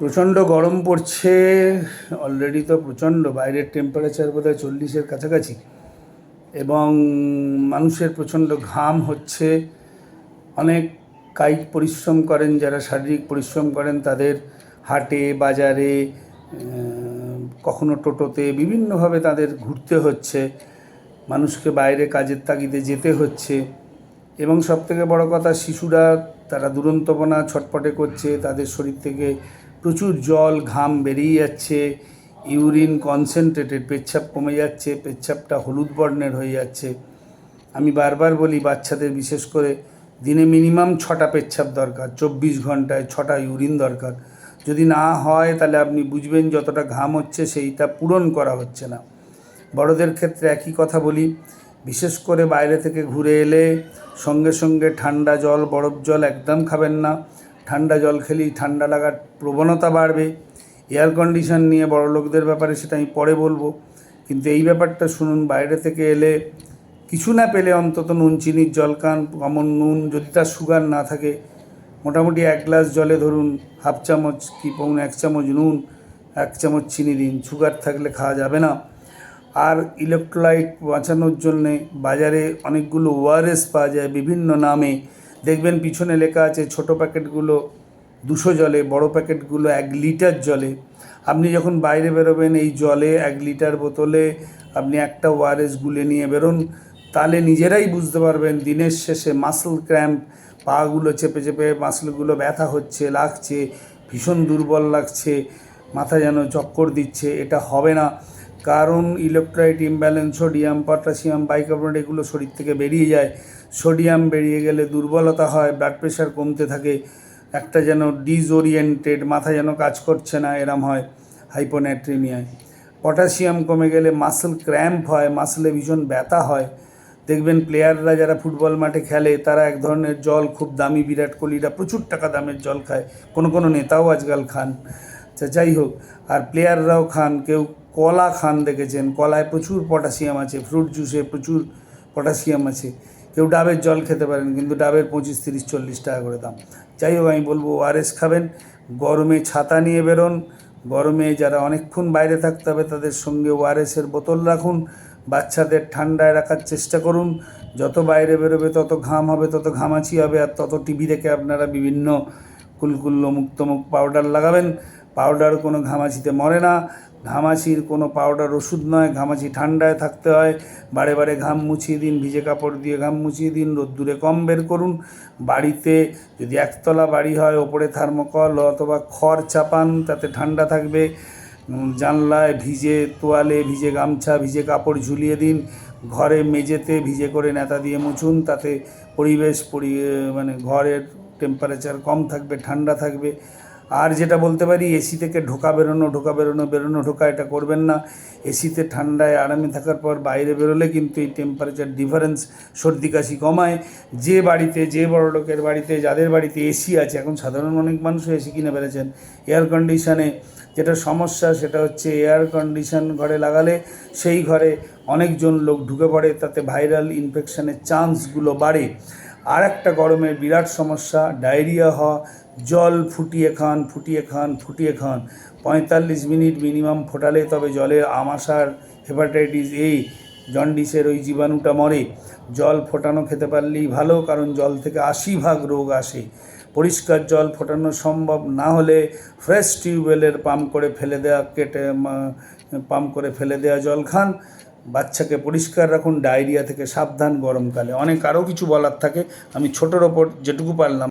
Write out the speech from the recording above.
প্রচণ্ড গরম পড়ছে অলরেডি তো প্রচণ্ড, বাইরের টেম্পারেচার বোধহয় চল্লিশের কাছাকাছি, এবং মানুষের প্রচণ্ড ঘাম হচ্ছে। অনেক কায়িক পরিশ্রম করেন, যারা শারীরিক পরিশ্রম করেন, তাদের হাটে, বাজারে কখনো টোটোতে, বিভিন্নভাবে তাদের ঘুরতে হচ্ছে। মানুষকে বাইরে কাজের তাগিদে যেতে হচ্ছে। এবং সবথেকে বড় কথা, শিশুরা, তারা দুরন্তপনা ছটপটে করছে, তাদের শরীর থেকে প্রচুর জল, ঘাম বেরিয়ে যাচ্ছে, ইউরিন কনসেন্ট্রেটেড পেচ্ছাপ কমে যাচ্ছে, পেচ্ছাপটা হলুদ বর্ণের হয়ে যাচ্ছে। আমি বারবার বলি, বাচ্চাদের বিশেষ করে দিনে মিনিমাম ছটা পেচ্ছাপ দরকার, চব্বিশ ঘন্টায় ছটা ইউরিন দরকার। যদি না হয়, তাহলে আপনি বুঝবেন যতটা ঘাম হচ্ছে, সেইটা পূরণ করা হচ্ছে না। বড়দের ক্ষেত্রে একই কথা বলি, বিশেষ করে বাইরে থেকে ঘুরে এলে সঙ্গে সঙ্গে ঠান্ডা জল, বরফ জল একদম খাবেন না। ঠান্ডা জল খেলেই ঠান্ডা লাগার প্রবণতা বাড়বে। এয়ার কন্ডিশন নিয়ে বড় লোকদের ব্যাপারে সেটা আমি পরে বলব। কিন্তু এই ব্যাপারটা শুনুন, বাইরে থেকে এলে কিছু না পেলে অন্তত নুন, চিনির জল খান, কমন নুন, যদি তার সুগার না থাকে, মোটামুটি এক গ্লাস জলে ধরুন হাফ চামচ কি পৌনে এক চামচ নুন, এক চামচ চিনি দিন, সুগার থাকলে খাওয়া যাবে না। আর ইলেকট্রোলাইট বাঁচানোর জন্যে বাজারে অনেকগুলো ওআরএস পাওয়া যায় বিভিন্ন নামে। দেখবেন পিছনে লেখা আছে ছোট প্যাকেটগুলো দুশো জলে, বড় প্যাকেটগুলো এক লিটার জলে। আপনি যখন বাইরে বেরোবেন, এই জলে এক লিটার বোতলে আপনি একটা ওআরএস গুলে নিয়ে বেরোন, তাহলে নিজেরাই বুঝতে পারবেন দিনের শেষে মাসল ক্র্যাম্প পাগুলো চেপে চেপে মাসলগুলো ব্যথা হচ্ছে, লাগছে, ভীষণ দুর্বল লাগছে, মাথা যেন চক্কর দিচ্ছে, এটা হবে না। কারণ electrolyte, imbalance, sodium, potassium, bicarbonate এগুলো শরীর থেকে বেরিয়ে যায়। সোডিয়াম বেরিয়ে গেলে দুর্বলতা হয় ব্লাড প্রেশার কমতে থাকে, একটা যেন ডিসওরিয়েন্টেড মাথা যেন কাজ করছে না এরম হয় হাইপোন্যাট্রিমিয়ায় পটাশিয়াম কমে গেলে মাসল ক্র্যাম্প হয় মাসলে ভীষণ ব্যথা হয়। দেখবেন প্লেয়াররা যারা ফুটবল মাঠে খেলে, তারা এক ধরনের জল, খুব দামি বিরাট কোহলিরা প্রচুর টাকা দামের জল খায়। কোনো কোনো নেতাও আজকাল খান। আচ্ছা যাই হোক, আর প্লেয়াররাও খান, কেউ কলা খান দেখেছেন, কলায় প্রচুর পটাশিয়াম আছে ফ্রুট জুসে প্রচুর পটাশিয়াম আছে। কেউ ডাবের জল খেতে পারেন, কিন্তু ডাবের পঁচিশ, তিরিশ, চল্লিশ টাকা করে দাম। যাই হোক, আমি বলব ওআরএস খাবেন, গরমে ছাতা নিয়ে বেরোন, গরমে যারা অনেকক্ষণ বাইরে থাকতে হবে, তাদের সঙ্গে ওআরএসের বোতল রাখুন, বাচ্চাদের ঠান্ডায় রাখার চেষ্টা করুন। যত বাইরে বেরোবে, তত ঘাম হবে, তত ঘামাচি হবে, আর তত টিভি দেখে আপনারা বিভিন্ন কুলকুল্লো মুক্তমুখ পাউডার লাগাবেন। পাউডার কোনো ঘামাচিতে মরে না। ঘামাচির কোনো পাউডার ওষুধ নয়, ঘামাচি ঠান্ডায় থাকতে হয়। বারে বারে ঘাম মুছিয়ে দিন, ভিজে কাপড় দিয়ে ঘাম মুছিয়ে দিন, রোদ্দুরে কম বের করুন। বাড়িতে যদি একতলা বাড়ি হয়, ওপরে থার্মোকল অথবা খড় চাপান, তাতে ঠান্ডা থাকবে। জানলায় ভিজে তোয়ালে ভিজে গামছা, ভিজে কাপড় ঝুলিয়ে দিন। ঘরে মেঝেতে ভিজে করে নেতা দিয়ে মুছুন, তাতে পরিবেশ, পরি মানে ঘরের টেম্পারেচার কম থাকবে, ঠান্ডা থাকবে। আর যেটা বলতে পারি এসি থেকে ঢোকা বেরোনো ঢোকা বেরোনো বেরোনো, ঢোকা এটা করবেন না। এসিতে ঠান্ডায় আরামে থাকার পর বাইরে বেরোলে কিন্তু এই টেম্পারেচার ডিফারেন্স সর্দি কাশি কমায়। যে বাড়িতে, যে বড় লোকের বাড়িতে, যাদের বাড়িতে এসি আছে, এখন সাধারণ অনেক মানুষও এসি কিনে ফেলেছেন। এয়ার কন্ডিশনে যেটা সমস্যা সেটা হচ্ছে এয়ার কন্ডিশন ঘরে লাগালে সেই ঘরে অনেকজন লোক ঢুকে পড়ে, তাতে ভাইরাল ইনফেকশনের চান্সগুলো বাড়ে। আর একটা গরমের বিরাট সমস্যা, ডায়রিয়া হওয়া, জল ফুটিয়ে খান ফুটিয়ে খান ফুটিয়ে খান। পঁয়তাল্লিশ মিনিট মিনিমাম ফোটালে তবে জলের আমাশার, হেপাটাইটিস এই জন্ডিসের ওই জীবাণুটা মরে। জল ফোটানো খেতে পারলেই ভালো, কারণ জল থেকে আশি ভাগ রোগ আসে। পরিষ্কার জল ফোটানো সম্ভব না হলে ফ্রেশ টিউবওয়েলের পাম্প করে ফেলে দেওয়া কেটে পাম্প করে ফেলে দেওয়া জল খান। বাচ্চাকে পরিষ্কার রাখুন, ডায়রিয়া থেকে সাবধান গরমকালে। অনেক আরও কিছু বলার থাকে, আমি ছোটোর ওপর যেটুকু পারলাম।